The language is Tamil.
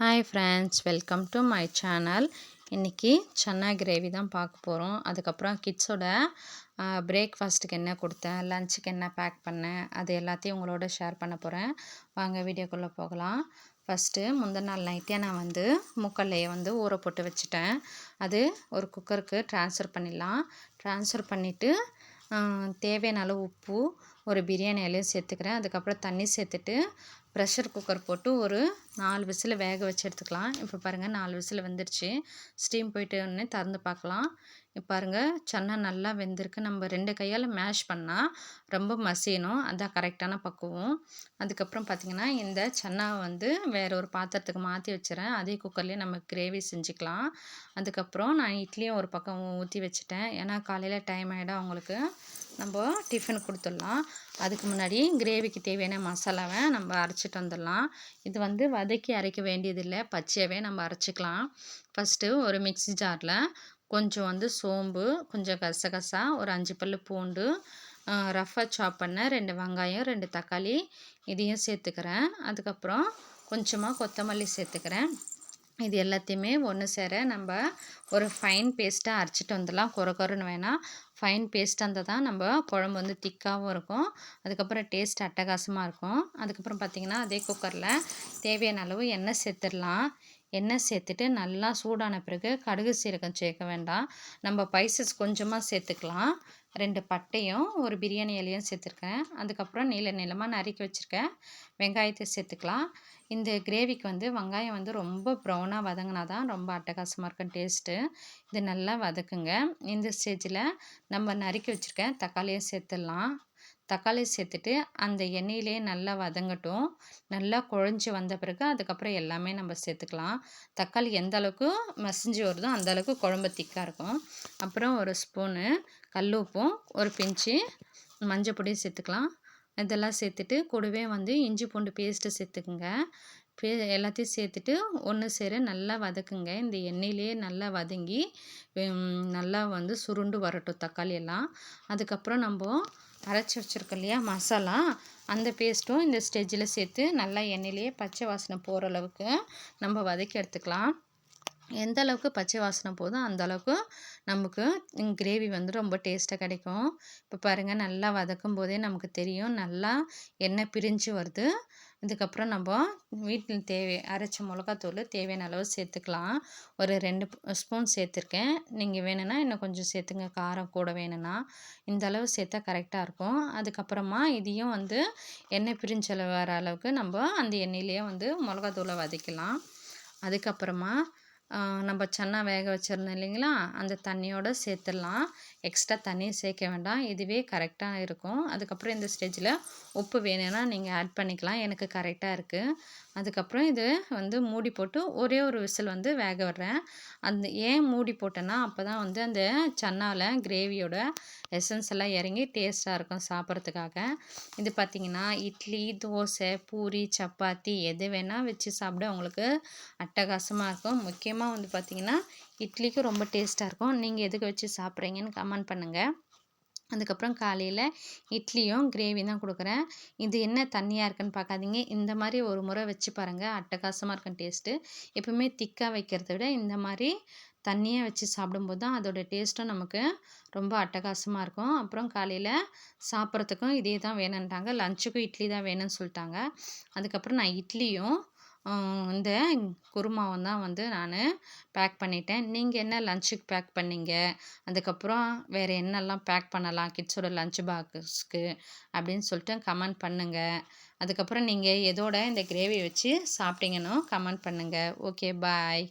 Hi friends welcome to my channel இன்றைக்கி சன்னா கிரேவி தான் பார்க்க போகிறோம் அதுக்கப்புறம் கிட்ஸோட பிரேக்ஃபாஸ்ட்டுக்கு என்ன கொடுத்தேன் லஞ்சுக்கு என்ன பேக் பண்ணேன் அது எல்லாத்தையும் உங்களோட ஷேர் பண்ண போகிறேன் வாங்க வீடியோக்குள்ளே போகலாம். ஃபஸ்ட்டு முந்தின நாள் நைட்டே நான் வந்து மூக்கல்லையை வந்து ஊற போட்டு வச்சுட்டேன். அது ஒரு குக்கருக்கு ட்ரான்ஸ்ஃபர் பண்ணிடலாம். ட்ரான்ஸ்ஃபர் பண்ணிவிட்டு தேவையான அளவு உப்பு ஒரு பிரியாணி இலையும் சேர்த்துக்கிறேன். அதுக்கப்புறம் தண்ணி சேர்த்துட்டு ப்ரெஷர் குக்கர் போட்டு ஒரு நாலு விசில் வேக வச்சு எடுத்துக்கலாம். இப்போ பாருங்கள் நாலு விசில் வந்துடுச்சு ஸ்டீம் போயிட்டு உடனே திறந்து பார்க்கலாம். இப்போ பாருங்கள் சன்னா நல்லா வெந்திருக்கு. நம்ம ரெண்டு கையால் மேஷ் பண்ணால் ரொம்ப மசியணும். அதுதான் கரெக்டான பக்குவம். அதுக்கப்புறம் பார்த்திங்கன்னா இந்த சன்னாவை வந்து வேறு ஒரு பாத்திரத்துக்கு மாற்றி வச்சுறேன். அதே குக்கர்லேயே நம்ம கிரேவி செஞ்சுக்கலாம். அதுக்கப்புறம் நான் இட்லியும் ஒரு பக்கம் ஊற்றி வச்சுட்டேன். ஏன்னா காலையில் டைம் ஆகிடும் அவங்களுக்கு. நம்ம டிஃபன் கொடுத்துடலாம். அதுக்கு முன்னாடி கிரேவிக்கு தேவையான மசாலாவை நம்ம அரைச்சிட்டு வந்துடலாம். இது வந்து வதக்கி அரைக்க வேண்டியதில்லை. பச்சையாகவே நம்ம அரைச்சிக்கலாம். ஃபஸ்ட்டு ஒரு மிக்சி ஜாரில் கொஞ்சம் வந்து சோம்பு கொஞ்சம் கசகசா ஒரு அஞ்சு பல் பூண்டு ரஃபாக சாப் பண்ண ரெண்டு வெங்காயம் ரெண்டு தக்காளி இதையும் சேர்த்துக்கிறேன். அதுக்கப்புறம் கொஞ்சமாக கொத்தமல்லி சேர்த்துக்கிறேன். இது எல்லாத்தையுமே ஒன்று சேர நம்ம ஒரு ஃபைன் பேஸ்ட்டாக அரைச்சிட்டு வந்துடலாம். குறை குறைன்னு வேணாம் ஃபைன் பேஸ்ட்டாக இருந்தால் தான் நம்ம குழம்பு வந்து திக்காகவும் இருக்கும். அதுக்கப்புறம் டேஸ்ட் அட்டகாசமாக இருக்கும். அதுக்கப்புறம் பார்த்திங்கன்னா அதே குக்கரில் தேவையான அளவு எண்ணெய் சேர்த்துடலாம். எண்ணெய் சேர்த்துட்டு நல்லா சூடான பிறகு கடுகு சீரகம் சேர்க்க வேண்டாம். நம்ம பைசஸ் கொஞ்சமாக சேர்த்துக்கலாம். ரெண்டு பட்டையும் ஒரு பிரியாணி இலையும் சேர்த்துருக்கேன். அதுக்கப்புறம் நீள நீளமாக நறுக்கி வச்சுருக்கேன். வெங்காயத்தை சேர்த்துக்கலாம். இந்த கிரேவிக்கு வந்து வெங்காயம் வந்து ரொம்ப ப்ரௌனாக வதங்கினா தான் ரொம்ப அட்டகாசமாக இருக்கும் டேஸ்ட்டு இது நல்லா வதக்குங்க. இந்த ஸ்டேஜில் நம்ம நறுக்கி வச்சுருக்கேன் தக்காளியை சேர்த்துடலாம். தக்காளி சேர்த்துட்டு அந்த எண்ணெயிலே நல்லா வதங்கட்டும். நல்லா குழஞ்சி வந்த பிறகு அதுக்கப்புறம் எல்லாமே நம்ம சேர்த்துக்கலாம். தக்காளி எந்த அளவுக்கு மசிஞ்சு வருதோ அந்த அளவுக்கு குழம்பு திக்காக இருக்கும். அப்புறம் ஒரு ஸ்பூனு கல் உப்பும் ஒரு பிஞ்சு மஞ்சள் பொடியும் சேர்த்துக்கலாம். இதெல்லாம் சேர்த்துட்டு கூடவே வந்து இஞ்சி பூண்டு பேஸ்ட்டு சேர்த்துக்குங்க. பே எல்லாத்தையும் சேர்த்துட்டு ஒன்று சேர நல்லா வதக்குங்க. இந்த எண்ணெயிலே நல்லா வதங்கி நல்லா வந்து சுருண்டு வரட்டும் தக்காளி எல்லாம். அதுக்கப்புறம் நம்ம அரைச்சி வச்சுருக்கோம் இல்லையா மசாலா. அந்த பேஸ்ட்டும் இந்த ஸ்டேஜில் சேர்த்து நல்லா எண்ணெயிலேயே பச்சை வாசனை போகிற அளவுக்கு நம்ம வதக்கி எடுத்துக்கலாம். எந்த அளவுக்கு பச்சை வாசனை போதும் அந்த அளவுக்கு நமக்கு கிரேவி வந்து ரொம்ப டேஸ்ட்டாக கிடைக்கும். இப்போ பாருங்கள் நல்லா வதக்கும் போதே நமக்கு தெரியும் நல்லா எண்ணெய் பிரிஞ்சு வருது. இதுக்கப்புறம் நம்ம வீட்டில் தேவை அரைச்ச மிளகாத்தூள் தேவையான அளவு சேர்த்துக்கலாம். ஒரு ரெண்டு ஸ்பூன் சேர்த்துருக்கேன். நீங்கள் வேணும்னா இன்னும் கொஞ்சம் சேர்த்துங்க. காரம் கூட வேணும்னா. இந்த அளவு சேர்த்தா கரெக்டாக இருக்கும். அதுக்கப்புறமா இதையும் வந்து எண்ணெய் பிரிஞ்சளவு வர அளவுக்கு நம்ம அந்த எண்ணெயிலேயே வந்து மிளகாத்தூளை வதக்கலாம். அதுக்கப்புறமா நம்ம சன்னா வேக வச்சுருந்தோம் இல்லைங்களா? அந்த தண்ணியோடு சேர்த்துடலாம். எக்ஸ்ட்ரா தண்ணியை சேர்க்க வேண்டாம். இதுவே கரெக்டாக இருக்கும். அதுக்கப்புறம் இந்த ஸ்டேஜில் உப்பு வேணும்னா நீங்கள் ஆட் பண்ணிக்கலாம். எனக்கு கரெக்டாக இருக்குது அதுக்கப்புறம் இது வந்து மூடி போட்டு ஒரே ஒரு விசில் வந்து வேக விடுறேன். அந்த ஏன் மூடி போட்டேன்னா அப்போ தான் வந்து அந்த சன்னாவில் கிரேவியோட எசன்ஸ் எல்லாம் இறங்கி டேஸ்ட்டாக இருக்கும் சாப்பிட்றதுக்காக. இது பார்த்திங்கன்னா இட்லி தோசை பூரி சப்பாத்தி எது வேணால் வச்சு சாப்பிட உங்களுக்கு அட்டகாசமாக இருக்கும். முக்கியமாக வந்து பார்த்திங்கன்னா இட்லிக்கு ரொம்ப டேஸ்ட்டாக இருக்கும். நீங்கள் எதுக்கு வச்சு சாப்பிட்றீங்கன்னு கமெண்ட் பண்ணுங்கள் அதுக்கப்புறம் காலையில் இட்லியும் கிரேவி தான் கொடுக்குறேன். இது என்ன தண்ணியாக இருக்குன்னு பார்க்காதீங்க. இந்த மாதிரி ஒரு முறை வச்சு பாருங்கள் அட்டகாசமாக இருக்கும் டேஸ்ட்டு எப்பவுமே திக்காக வைக்கிறத விட இந்த மாதிரி தண்ணியாக வச்சு சாப்பிடும்போது தான் அதோடய டேஸ்ட்டும் நமக்கு ரொம்ப அட்டகாசமாக இருக்கும். அப்புறம் காலையில் சாப்பிட்றதுக்கும் இதே தான் வேணுன்ட்டாங்க லஞ்சுக்கும் இட்லி தான் வேணும்னு சொல்லிட்டாங்க. அதுக்கப்புறம் நான் இட்லியும் இந்த குருமாவும் தான் வந்து நான் பேக் பண்ணிட்டேன். நீங்கள் என்ன லஞ்சுக்கு பேக் பண்ணீங்க? அதுக்கப்புறம் வேறு என்னெல்லாம் பேக் பண்ணலாம்? கிட்ஸோட லஞ்ச் பாக்ஸ்க்கு அப்படின்னு சொல்லிட்டு கமெண்ட் பண்ணுங்கள் அதுக்கப்புறம் நீங்கள் எதோட இந்த கிரேவி வச்சு சாப்பிட்டீங்கன்னு கமெண்ட் பண்ணுங்கள் ஓகே பாய்